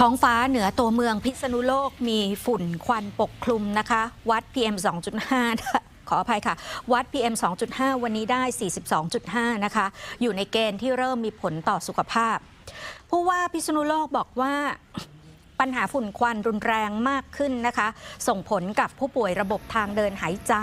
ท้องฟ้าเหนือตัวเมืองพิษณุโลกมีฝุ่นควันปกคลุมนะคะ วัด PM 2.5 ขออภัยค่ะ วัด PM 2.5 วันนี้ได้ 42.5 นะคะ อยู่ในเกณฑ์ที่เริ่มมีผลต่อสุขภาพ ผู้ว่าพิษณุโลกบอกว่า ปัญหาฝุ่นควันรุนแรงมากขึ้นนะคะ ส่งผลกับผู้ป่วยระบบทางเดินหายใจ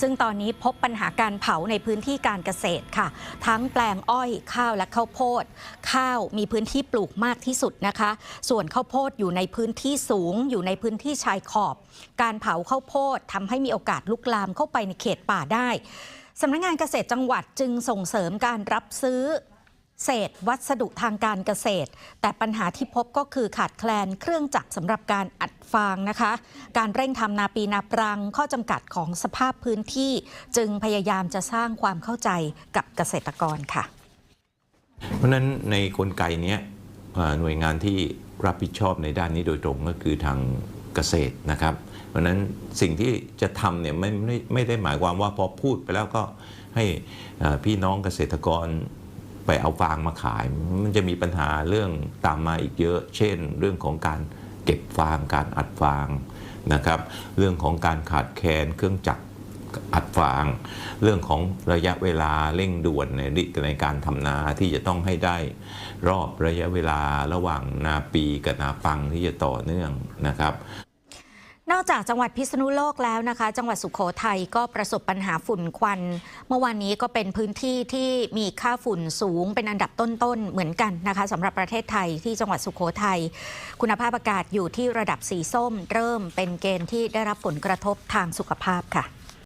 ซึ่งตอนนี้พบปัญหาการเผาในพื้นที่การเกษตรค่ะ ทั้งแปลงอ้อยข้าวและข้าวโพด ข้าวมีพื้นที่ปลูกมากที่สุดนะคะ ส่วนข้าวโพดอยู่ในพื้นที่สูง อยู่ในพื้นที่ชายขอบ การเผาข้าวโพดทำให้มีโอกาสลุกลามเข้าไปในเขตป่าได้สำนักงานเกษตรจังหวัดจึงส่งเสริมการรับซื้อ เศษวัสดุทางการเกษตร แต่ปัญหาที่พบก็คือขาดแคลนเครื่องจักรสำหรับการอัดฟางนะคะ การเร่งทำนาปีนาปรังข้อจำกัดของสภาพพื้นที่ จึงพยายามจะสร้างความเข้าใจกับเกษตรกรค่ะ เพราะนั้นในกลไกเนี้ยหน่วยงานที่รับผิดชอบในด้านนี้โดยตรงก็คือทางเกษตรนะครับ เพราะนั้นสิ่งที่จะทำเนี่ยไม่ไม่ไม่ได้หมายความว่าพอพูดไปแล้วก็ให้พี่น้องเกษตรกร ไปเอาฟางมาขาย มันจะมีปัญหาเรื่องตามมาอีกเยอะ เช่น เรื่องของการเก็บฟางการอัดฟางนะครับ เรื่องของการขาดแคลนเครื่องจักรอัดฟาง เรื่องของระยะเวลาเร่งด่วนในในการทำนาที่จะต้องให้ได้รอบระยะเวลาระหว่างนาปีกับนาปังที่จะต่อเนื่องนะครับ นอกจากจังหวัดพิษณุโลกแล้วนะคะ จังหวัดสุขโขทัยก็ประสบปัญหาฝุ่นควัน เมื่อวานนี้ก็เป็นพื้นที่ที่มีค่าฝุ่นสูงเป็นอันดับต้นๆเหมือนกันนะคะสำหรับประเทศไทยที่จังหวัดสุขโขทัยคุณภาพอากาศอยู่ที่ระดับสีส้ม เริ่มเป็นเกณฑ์ที่ได้รับผลกระทบทางสุขภาพค่ะ